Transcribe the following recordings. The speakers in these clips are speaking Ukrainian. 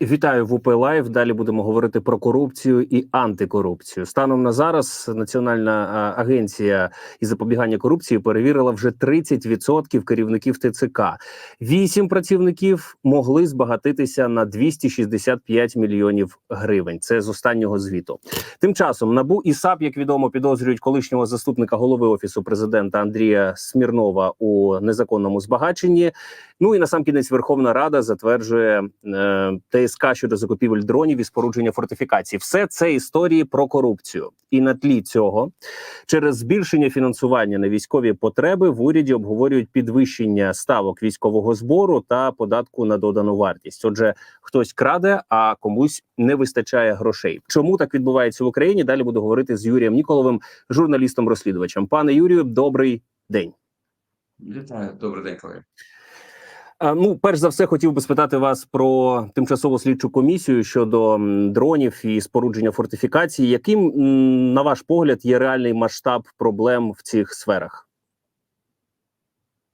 Вітаю в УП Лайв. Далі будемо говорити про корупцію і антикорупцію. Станом на зараз Національна агенція із запобігання корупції перевірила вже 30% керівників ТЦК. Вісім працівників могли збагатитися на 265 мільйонів гривень. Це з останнього звіту. Тим часом набу і САП, як відомо, підозрюють колишнього заступника голови офісу президента Андрія Смірнова у незаконному збагаченні. Ну і на сам кінець Верховна Рада затверджує е, ТСК щодо закупівель дронів і спорудження фортифікацій. Все це історії про корупцію. І на тлі цього, через збільшення фінансування на військові потреби в уряді обговорюють підвищення ставок військового збору та податку на додану вартість. Отже, хтось краде, а комусь не вистачає грошей. Чому так відбувається в Україні? Далі буду говорити з Юрієм Ніколовим, журналістом-розслідувачем. Пане Юрію, добрий день. Вітаю, добрий день, колеги. А, Ну, перш за все, хотів би спитати вас про тимчасову слідчу комісію щодо дронів і спорудження фортифікацій. Яким, на ваш погляд, є реальний масштаб проблем в цих сферах?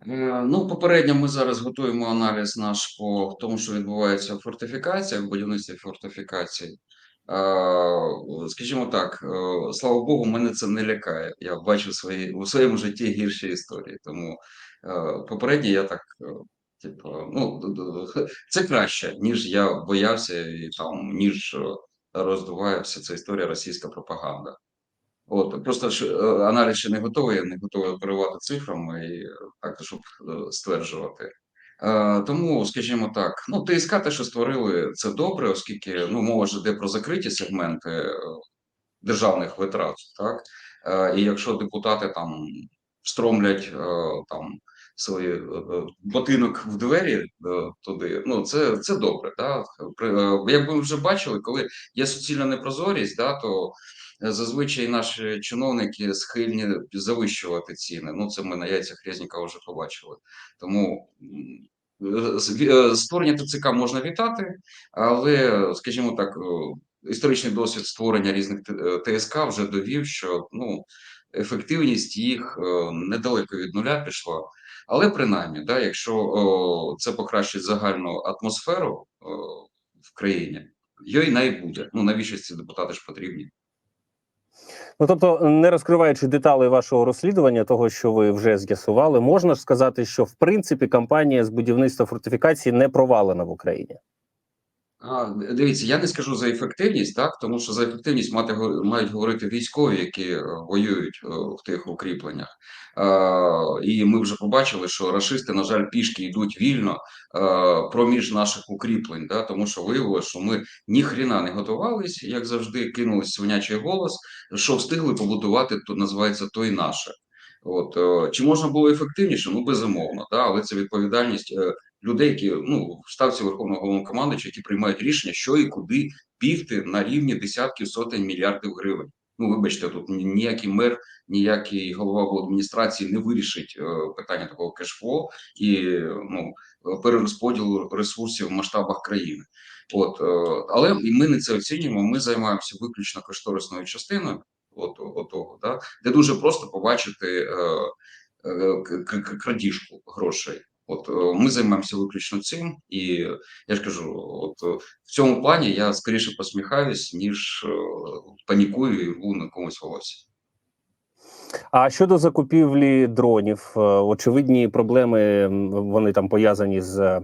Е, Ну, попередньо ми зараз готуємо аналіз наш по тому, що відбувається в фортифікаціях, в будівництві фортифікацій. Е, Скажімо так, е, слава Богу, мене це не лякає. Я бачив свої, у своєму житті гірші історії. Тому е, попередньо я так, е, типу, ну, це краще, ніж я боявся і там, ніж е, роздуває вся ця історія російська пропаганда. От просто ж е, аналіз ще не готовий, я не готовий оперувати цифрами і е, так, щоб стверджувати. Тому, скажімо так, ну ТСК те, що створили, це добре, оскільки ну мова ж йде про закриті сегменти державних витрат, так і якщо депутати там встромлять е, там свій е, е, ботинок в двері е, туди, ну це, це добре. Да? Як ви вже бачили, коли є суцільна непрозорість, да, то зазвичай наші чиновники схильні завищувати ціни. Ну це ми на яйцях Резнікова вже побачили. Тому створення ТЦК можна вітати, але, скажімо так, історичний досвід створення різних ТСК вже довів, що ну, ефективність їх недалеко від нуля пішла. Але принаймні, да, якщо о, це покращить загальну атмосферу о, в країні, їй не буде. Ну навіщо ці депутати ж потрібні? Ну тобто, не розкриваючи деталі вашого розслідування, того що ви вже з'ясували, можна ж сказати, що в принципі кампанія з будівництва фортифікації не провалена в Україні. Дивіться, я не скажу за ефективність, так тому що за ефективність мати мають говорити військові, які е, воюють е, в тих укріпленнях. І ми вже побачили, що рашисти, на жаль, пішки йдуть вільно е, проміж наших укріплень, да, тому що виявилося, що ми ні хріна не готувались, як завжди, кинулись свинячий голос, що встигли побудувати, то називається то і наше. От е, чи можна було ефективніше? Ну безумовно, да, але це відповідальність е, людей, які ну в ставці верховного головнокомандуюча, які приймають рішення, що і куди бігти на рівні десятків сотень мільярдів гривень. Ну, вибачте, тут ніякий мер, ніякий голова адміністрації не вирішить е, питання такого кешфло і ну перерозподілу ресурсів в масштабах країни. От е, але і ми не це оцінюємо. Ми займаємося виключно кошторисною частиною. От, того, да, де дуже просто побачити е, е, крадіжку грошей. От е, ми займаємося виключно цим, і я ж кажу, от е, в цьому плані я скоріше посміхаюсь, ніж е, панікую і рву на комусь волосся. А щодо закупівлі дронів, очевидні проблеми вони там пов'язані з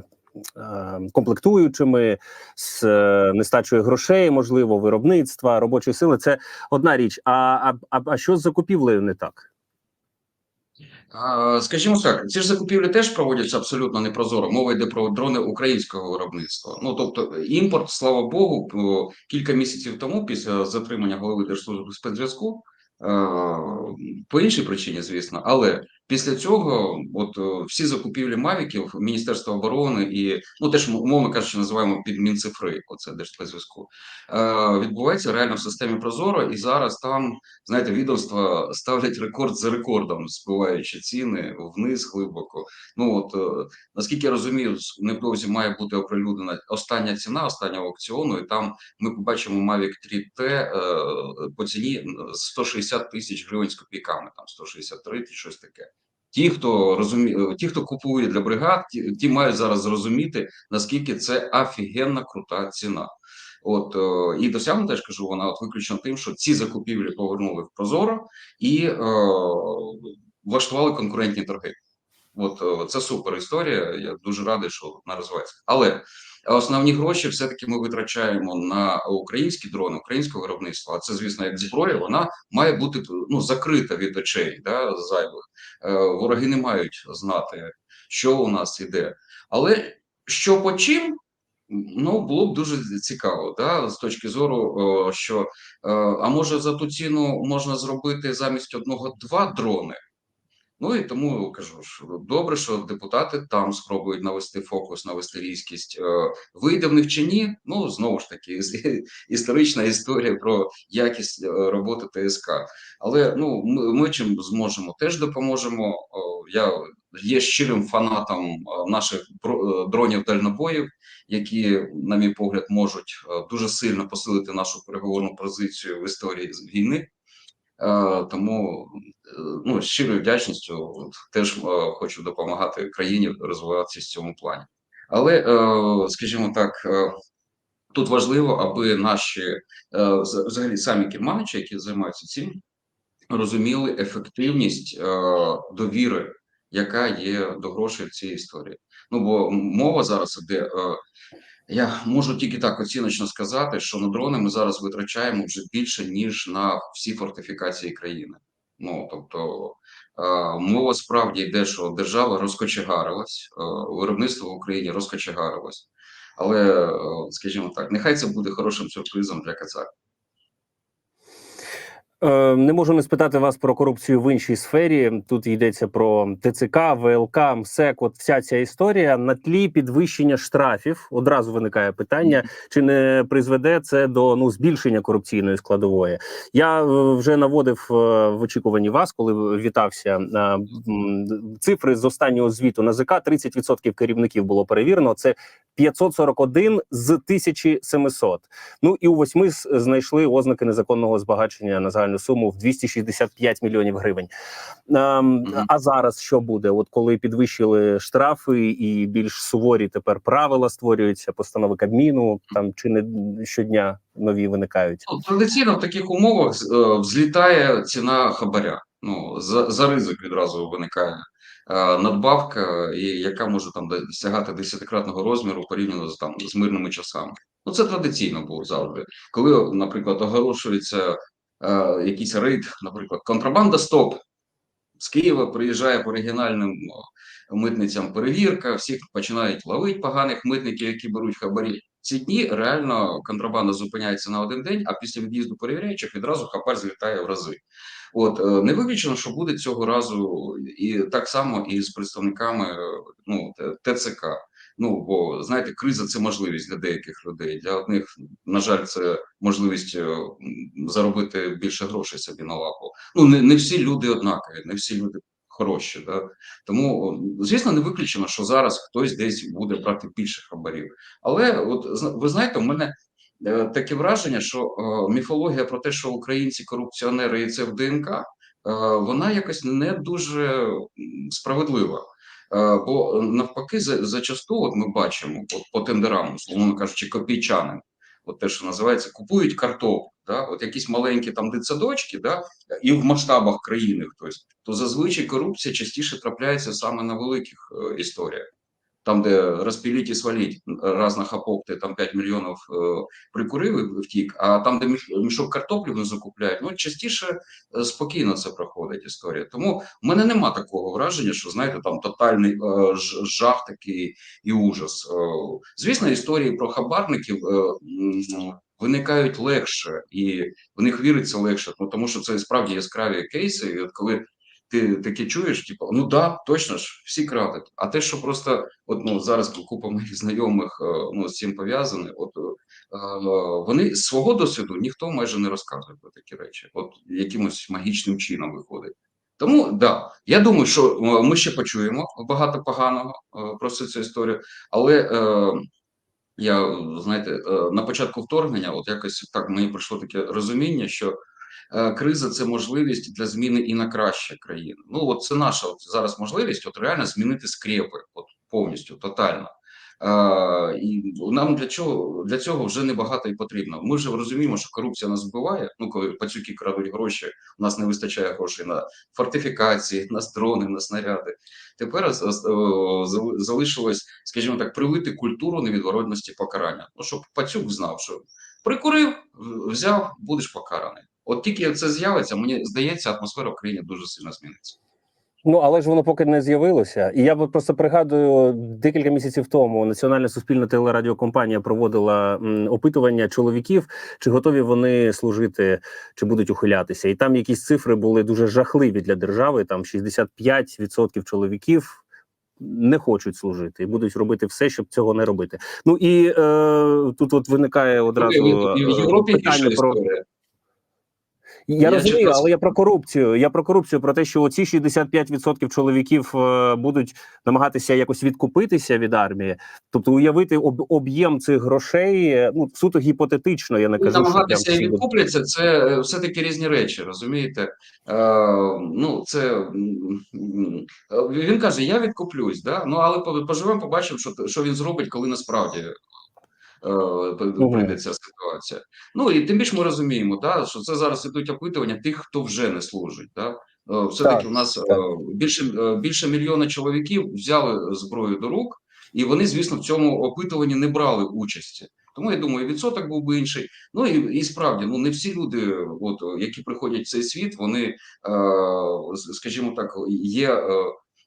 комплектуючими, з нестачою грошей, можливо, виробництва, робочої сили. Це одна річ. А, а, а що з закупівлею не так? Скажімо так, ці ж закупівлі теж проводяться абсолютно непрозоро. Мова йде про дрони українського виробництва. Ну тобто, імпорт, слава Богу, кілька місяців тому, після затримання голови Держслужби спецзв'язку, е, по іншій причині, звісно, але після цього, от е, всі закупівлі мавіків Міністерства оборони і ну теж умовно кажучи, називаємо під Мінцифри, оце Держспецзв'язку, е, відбувається реально в системі Прозоро, і зараз там знаєте, відомства ставлять рекорд за рекордом, збиваючи ціни вниз глибоко. Ну от е, наскільки я розумію, невдовзі має бути оприлюднена остання ціна останнього аукціону, і там ми побачимо Mavic 3T е, по ціні 160 тисяч гривень з копійками, там 163 чи щось таке. Ті, хто розуміє, ті, хто купує для бригад, ті, ті мають зараз зрозуміти, наскільки це офігенна крута ціна. От е, і досягнута, я кажу, вона от виключно тим, що ці закупівлі повернули в Прозоро і е, влаштували конкурентні торги. От е, це супер історія. Я дуже радий, що вона розвивається. Але основні гроші все-таки ми витрачаємо на українські дрони, українського виробництва. А це, звісно, як зброя, вона має бути ну закрита від очей да, зайвих. Е, Вороги не мають знати, що у нас іде. Але що по чим? Ну, було б дуже цікаво, да, з точки зору, що е, а може за ту ціну можна зробити замість одного два дрони. Ну і тому кажу, що добре, що депутати там спробують навести фокус, навести різкість. Е, Вийде в них чи ні? Ну знову ж таки, іс- історична історія про якість е, роботи ТСК. Але ну ми, ми чим зможемо, теж допоможемо. Я є щирим фанатом е, наших е, дронів дальнобоїв, які, на мій погляд, можуть е, дуже сильно посилити нашу переговорну позицію в історії війни. Е, Тому е, ну, щирою вдячністю теж е, хочу допомагати країні розвиватися в цьому плані. Але, скажімо так, тут важливо, аби наші взагалі самі керманичі, які займаються цим, розуміли ефективність довіри, яка є до грошей в цій історії. Ну бо мова зараз іде. Я можу тільки так оціночно сказати, що на дрони ми зараз витрачаємо вже більше ніж на всі фортифікації країни. Ну тобто е, мова справді йде, що держава розкочегарилась, е, виробництво в Україні розкочегарилось. Але, е, скажімо так, нехай це буде хорошим сюрпризом для Кацака. Е, Не можу не спитати вас про корупцію в іншій сфері. Тут йдеться про ТЦК, ВЛК, МСЕК. От вся ця історія на тлі підвищення штрафів. Одразу виникає питання, чи не призведе це до ну збільшення корупційної складової. Я е, вже наводив е, в очікуванні вас, коли вітався цифри з останнього звіту НАЗК. 30% керівників було перевірено. Це 541 з 1700. Ну і у восьми знайшли ознаки незаконного збагачення на загальну суму в 265 мільйонів гривень. Ем, А зараз що буде? От коли підвищили штрафи і більш суворі тепер правила створюються, постанови Кабміну там чи не щодня нові виникають. Ну, Традиційно в таких умовах е, взлітає ціна хабаря. Ну, за, за ризик відразу виникає е, надбавка, яка може там досягати десятикратного розміру порівняно з там з мирними часами. Ну це традиційно було завжди. Коли, наприклад, оголошується якийсь рейд, наприклад, контрабанда стоп з Києва приїжджає по регіональним митницям перевірка, всіх починають ловити поганих митників, які беруть хабарі. Ці дні реально контрабанда зупиняється на один день, а після від'їзду перевіряючих відразу хабар злітає в рази. От е, не виключено, що буде цього разу, і так само і з представниками е, ну ТЦК. Ну бо знаєте, криза це можливість для деяких людей. Для одних, на жаль, це можливість е, заробити більше грошей собі на лапу. Ну не, не всі люди однакові, не всі люди хороші. Да? Тому, звісно, не виключено, що зараз хтось десь буде брати більше хабарів. Але от ви знаєте, у мене е, таке враження, що е, міфологія про те, що українці корупціонери і це в ДНК, е, вона якось не дуже справедлива. Е, Бо навпаки, за- зачасту от ми бачимо от, по тендерам, словно кажучи, копійчанин, от те, що називається, купують картоплю, да? от якісь маленькі там дитсадочки, да? і в масштабах країни хтось, то зазвичай корупція частіше трапляється саме на великих е, історіях. Там, де розпіліть і сваліть, раз на хапок ти там 5 мільйонів е, прикурив і втік, а там, де міш- мішок картоплі не закупляють, ну частіше е, спокійно це проходить історія. Тому в мене нема такого враження, що знаєте, там тотальний е, жах такий і ужас. Звісно, історії про хабарників виникають легше, і в них віриться легше, ну тому що це справді яскраві кейси. І от коли ти таке чуєш, типу, ну да, точно ж, всі крадуть. А те, що просто от ну зараз купа моїх знайомих е, ну з цим пов'язані, от е, вони з свого досвіду ніхто майже не розказує про такі речі, от якимось магічним чином виходить. Тому да, я думаю, що е, ми ще почуємо багато поганого про цю історію, але е, я знаєте, на початку вторгнення, от якось так мені прийшло таке розуміння, що криза це можливість для зміни і на краще країни. Ну от це наша от зараз можливість, от реально змінити скрепи, от повністю тотально. Е, і нам для чого для цього вже небагато і потрібно. Ми вже розуміємо, що корупція нас вбиває. Ну коли пацюки крадуть гроші, у нас не вистачає грошей на фортифікації, на дрони, на снаряди. Тепер о, залишилось, скажімо так, привити культуру невідворотності покарання. Ну щоб пацюк знав, що прикурив, взяв, будеш покараний. От тільки це з'явиться, мені здається, атмосфера в країні дуже сильно зміниться. Ну але ж воно поки не з'явилося. І я просто пригадую декілька місяців тому Національна суспільна телерадіокомпанія проводила опитування чоловіків, чи готові вони служити, чи будуть ухилятися. І там якісь цифри були дуже жахливі для держави. Там 65% чоловіків. Не хочуть служити і будуть робити все, щоб цього не робити. Ну і е, тут от виникає одразу І в- і в е, Європі питання про історія. Я, Я розумію, читав- але я про корупцію. Я про корупцію, про те, що оці 65% чоловіків е, будуть намагатися якось відкупитися від армії, тобто уявити об, об'єм цих грошей. е, Ну суто гіпотетично. Я не Ну, кажу, намагатися і відкупляться, це е, все-таки різні речі, розумієте? Е, ну, це він каже: я відкуплюсь, да? ну але поживемо, побачимо, що, що він зробить, коли насправді е, п- прийде ця ситуація. Ну і тим більше ми розуміємо, да, що це зараз ідуть опитування тих, хто вже не служить. Да? Е, Все-таки Так, у нас е, так. більше, більше мільйона чоловіків взяли зброю до рук, і вони, звісно, в цьому опитуванні не брали участі. Тому я думаю, відсоток був би інший. Ну і, і справді, ну не всі люди, от які приходять в цей світ, вони, е, скажімо так, є е,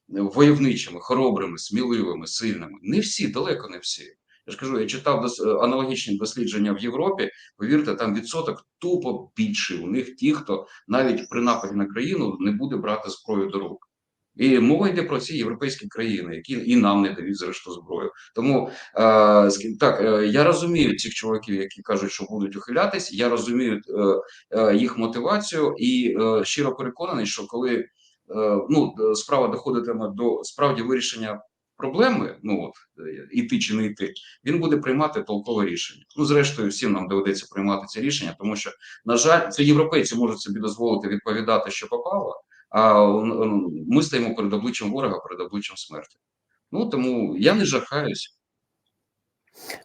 войовничими, хоробрими, сміливими, сильними. Не всі, далеко не всі. Я ж кажу, я читав дос- аналогічні дослідження в Європі. Повірте, там відсоток тупо більший. У них ті, хто навіть при нападі на країну не буде брати зброю до рук. І мова йде про ці європейські країни, які і нам не дають зрештою зброю. Тому е, так е, я розумію цих чоловіків, які кажуть, що будуть ухилятись. Я розумію е, е, їх мотивацію і е, щиро переконаний, що коли е, ну справа доходитиме до справді вирішення проблеми, ну от е, іти чи не йти, він буде приймати толкове рішення. Ну, зрештою, всім нам доведеться приймати це рішення, тому що на жаль, це європейці можуть собі дозволити відповідати, що попало. А ми стоїмо перед обличчям ворога, перед обличчям смерті. Ну тому я не жахаюсь.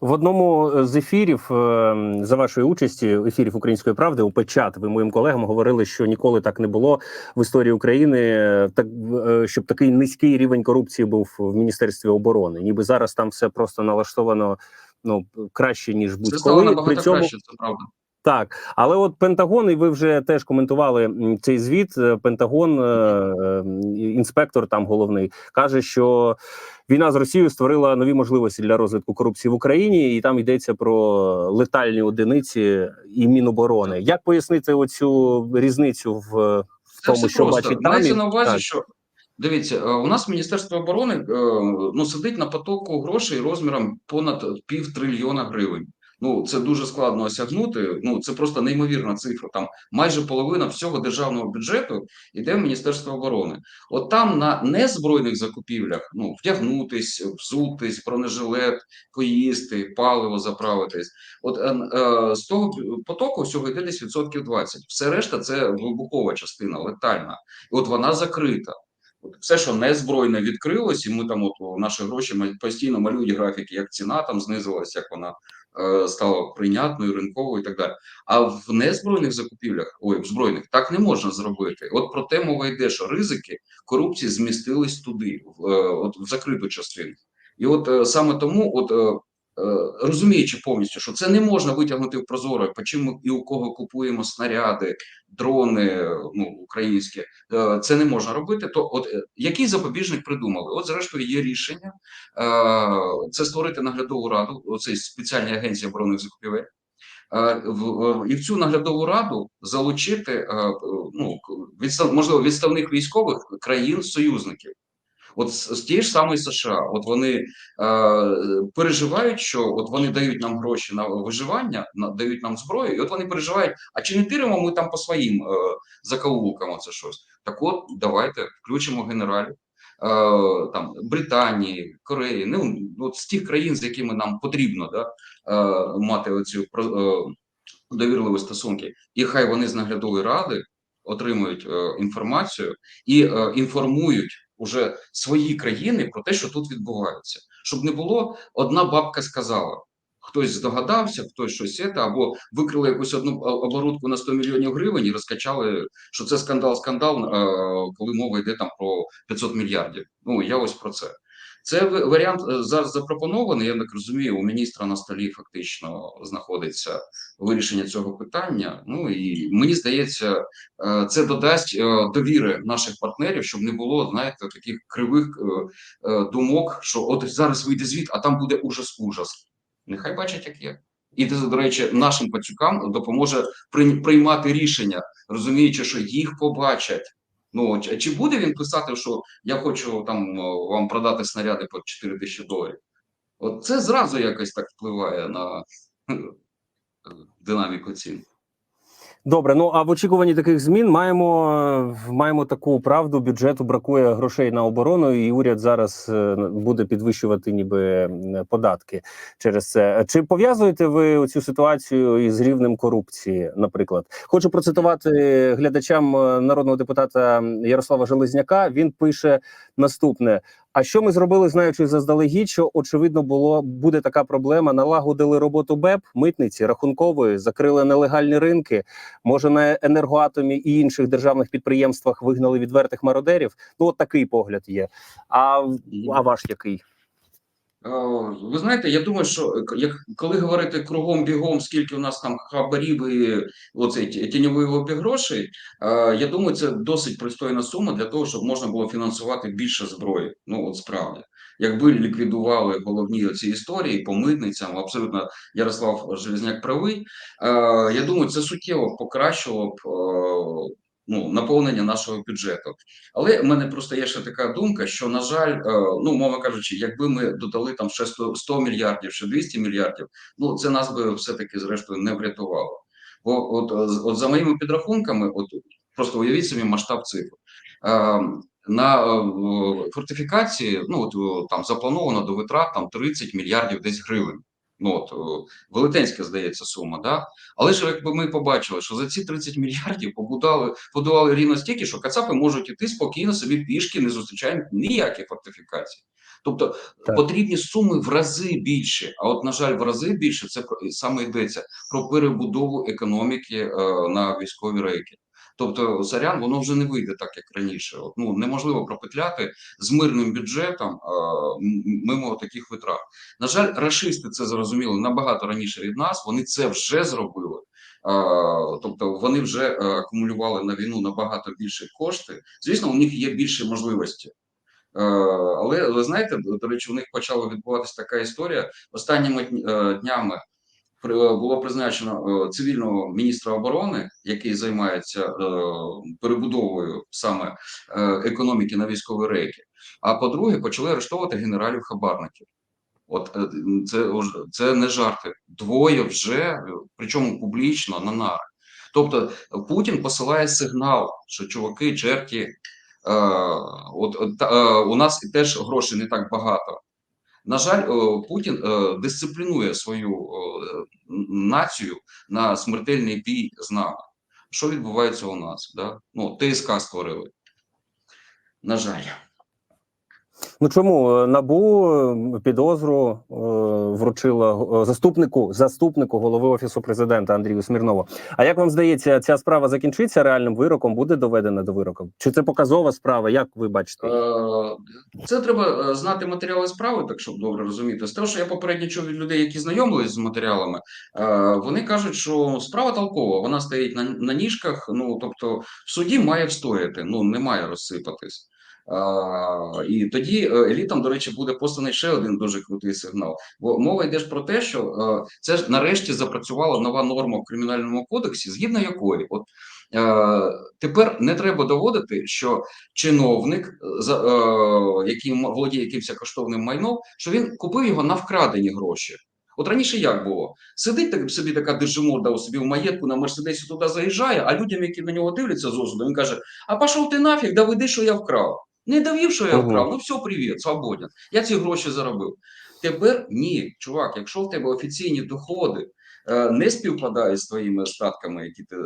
В одному з ефірів е, за вашої участі, ефірів Української правди, у Печат, ви моїм колегам говорили, що ніколи так не було в історії України, е, так е, щоб такий низький рівень корупції був в міністерстві оборони. Ніби зараз там все просто налаштовано ну краще ніж будь-коли. При цьому краще, це правда. Так, але от Пентагон, і ви вже теж коментували цей звіт. е, Пентагон, е, е, інспектор там головний, каже, що війна з Росією створила нові можливості для розвитку корупції в Україні, і там йдеться про летальні одиниці і Міноборони. Як пояснити оцю різницю в, в тому, все що просто. бачить там? Мається на увазі, так. що дивіться, у нас Міністерство оборони ну сидить на потоку грошей розміром понад пів трильйона гривень. Ну це дуже складно осягнути. Ну це просто неймовірна цифра. Там майже половина всього державного бюджету йде в Міністерство оборони. От там на незбройних закупівлях ну вдягнутись, взутись, бронежилет, поїсти, паливо заправитись. От е, е, з того потоку всього йде десь відсотків 20. Все решта це вибухова частина, летальна. І от вона закрита. Все, що не збройне відкрилось, і ми там, от наші гроші постійно малюють графіки, як ціна там знизилась, як вона стала прийнятною, ринковою і так далі. А в незбройних закупівлях, ой, в збройних, так не можна зробити. От про те мова йде, що ризики корупції змістились туди, в, е, от, в закриту частину. І от е, саме тому, от. Е, розуміючи повністю, що це не можна витягнути в прозоро, по і у кого купуємо снаряди, дрони ну, українські, е, це не можна робити. То от е, який запобіжник придумали? От, зрештою, є рішення це створити наглядову раду, оцей спеціальній агенції оборонних закупівель. В- І в цю наглядову раду залучити ну відстав, можливо відставних військових країн союзників. От з, з тієї ж самої США, от вони е, переживають, що от вони дають нам гроші на виживання, на, дають нам зброю, і от вони переживають, а чи не тиримо ми там по своїм е, закоулкам оце щось? Так от давайте включимо генералів. е, Там Британії, Кореї, ну от з тих країн, з якими нам потрібно да, е, мати оцю е, довірливі стосунки, і хай вони з наглядової ради отримують інформацію і інформують уже свої країни про те, що тут відбувається, щоб не було одна бабка сказала. Хтось здогадався, хтось щось це, або викрили якусь одну оборудку на 100 мільйонів гривень і розкачали, що це скандал, скандал, коли мова йде там про 500 мільярдів. Ну я ось про це. Це варіант е, зараз запропонований. Я так розумію, у міністра на столі фактично знаходиться вирішення цього питання. Ну і мені здається, е, це додасть е, довіри наших партнерів, щоб не було, знаєте, таких кривих думок, що от зараз вийде звіт, а там буде ужас-ужас. Нехай бачать, як є. І це, до речі, нашим пацюкам допоможе прийм- приймати рішення, розуміючи, що їх побачать. Ну чи- буде він писати, що я хочу там вам продати снаряди по 4 тисячі доларів? От це зразу якось так впливає на динаміку цін. Добре, ну а в очікуванні таких змін маємо, е, маємо таку правду. Бюджету бракує грошей на оборону, і уряд зараз е, буде підвищувати ніби податки через це. Чи пов'язуєте ви цю ситуацію із рівнем корупції? Наприклад, хочу процитувати глядачам е, народного депутата Ярослава Железняка. Він пише наступне: а що ми зробили, знаючи заздалегідь, що очевидно було буде така проблема? Налагодили роботу БЕП, митниці, рахункової, закрили нелегальні ринки. Може, на енергоатомі і інших державних підприємствах вигнали відвертих мародерів? Ну, от такий погляд є. А, а ваш який? Е, Ви знаєте, я думаю, що е, як коли говорити кругом бігом, скільки у нас там хабарів і оцей ті- тіньовий обіг грошей, е, я думаю, це досить пристойна сума для того, щоб можна було фінансувати більше зброї. Ну от справді, якби ліквідували головні оці історії по митницям, абсолютно Ярослав Железняк правий. Я думаю, це суттєво покращило б ну, наповнення нашого бюджету. Але в мене просто є ще така думка, що на жаль, е, ну мовно кажучи, якби ми додали там ще 100, 100 мільярдів, ще 200 мільярдів, ну це нас би все-таки зрештою не врятувало. Бо от, е, от за моїми підрахунками, от просто уявіть собі масштаб цифр. Е, На фортифікації, ну от там заплановано до витрат там 30 мільярдів десь гривень. Ну от е, велетенська здається сума, да. Але ж якби ми побачили, що за ці 30 мільярдів побудували, побудували рівно стільки, що кацапи можуть іти спокійно собі пішки, не зустрічають ніякі фортифікації. Тобто Так. потрібні суми в рази більше. А от, на жаль, в рази більше це саме йдеться про перебудову економіки е, на військові рейки. Тобто, сорян, воно вже не вийде так, як раніше. От, ну неможливо пропетляти з мирним бюджетом е, мимо таких витрат. На жаль, рашисти це зрозуміли набагато раніше від нас. Вони це вже зробили. Тобто вони вже е, акумулювали на війну набагато більше кошти. Звісно, у них є більше можливості. Е, Але ви знаєте, до речі, у них почала відбуватися така історія. Останніми е, днями було призначено е, цивільного міністра оборони, який займається е, перебудовою саме е, економіки на військові рейки. А по-друге, почали арештовувати генералів хабарників. От е, це це не жарти. Двоє вже, е, причому публічно на нари. Тобто Путін посилає сигнал, що чуваки, черті, е, от, от, е, у нас теж грошей не так багато. На жаль, е, Путін е, дисциплінує свою е, націю на смертельний бій з нами. Що відбувається у нас? Да? Ну, ТСК створили. На жаль. Ну чому Е, набу підозру е, вручила е, заступнику заступнику голови офісу президента Андрію Смірнову? А як вам здається, ця справа закінчиться реальним вироком? Буде доведена до вироку? Чи це показова справа? Як ви бачите? Е, Це треба знати матеріали справи, так щоб добре розуміти. З того, що я попередньо чув від людей, які знайомились з матеріалами, вони кажуть, що справа толкова, вона стоїть на, на ніжках. Ну тобто, в суді має встояти, ну не має розсипатись. І тоді е, елітам, до речі, буде посланий ще один дуже крутий сигнал. Бо мова йде ж про те, що е, це ж нарешті запрацювала нова норма в кримінальному кодексі, згідно якої, от е, тепер не треба доводити, що чиновник, який володіє якимось коштовним майном, що він купив його на вкрадені гроші. От раніше як було? Сидить так собі така держиморда у собі в маєтку на Мерседесі туди заїжджає, а людям, які на нього дивляться з осудом, він каже: А пішов ти нафіг, доведи, що я вкрав. Не довів, що я вкрав. Ну все, привіт, свободен. Я ці гроші заробив. Тепер ні, чувак, якщо в тебе офіційні доходи е, не співпадає з твоїми статками, які ти е,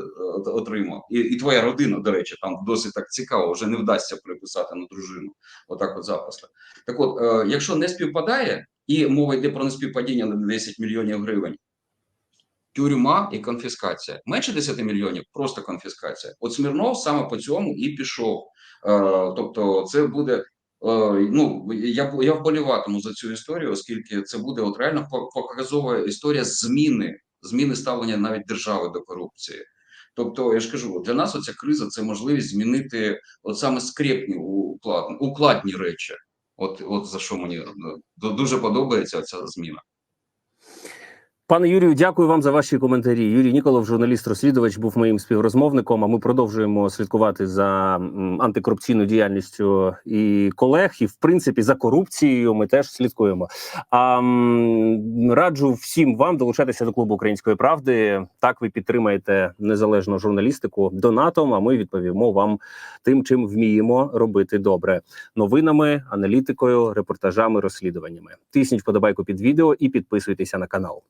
отримав, і, і твоя родина, до речі, там досить так цікаво, вже не вдасться приписати на дружину. Отак, от запасно. Так, от, е, якщо не співпадає, і мова йде про неспівпадіння на 10 мільйонів гривень. Тюрма і конфіскація. Менше 10 мільйонів просто конфіскація. От Смірнов саме по цьому і пішов. Е, тобто, це буде. е, Ну я я вболіватиму за цю історію, оскільки це буде от реально по- показова історія зміни, зміни ставлення навіть держави до корупції. Тобто, я ж кажу, для нас оця криза це можливість змінити от саме скрепні укладні, укладні речі. От, от за що мені ну, дуже подобається ця зміна. Пане Юрію, дякую вам за ваші коментарі. Юрій Ніколов, журналіст-розслідувач, був моїм співрозмовником. А ми продовжуємо слідкувати за антикорупційною діяльністю і колег, і в принципі за корупцією. Ми теж слідкуємо. А раджу всім вам долучатися до клубу української правди. Так ви підтримаєте незалежну журналістику донатом. А ми відповімо вам тим, чим вміємо робити добре новинами, аналітикою, репортажами, розслідуваннями. Тисніть вподобайку під відео і підписуйтеся на канал.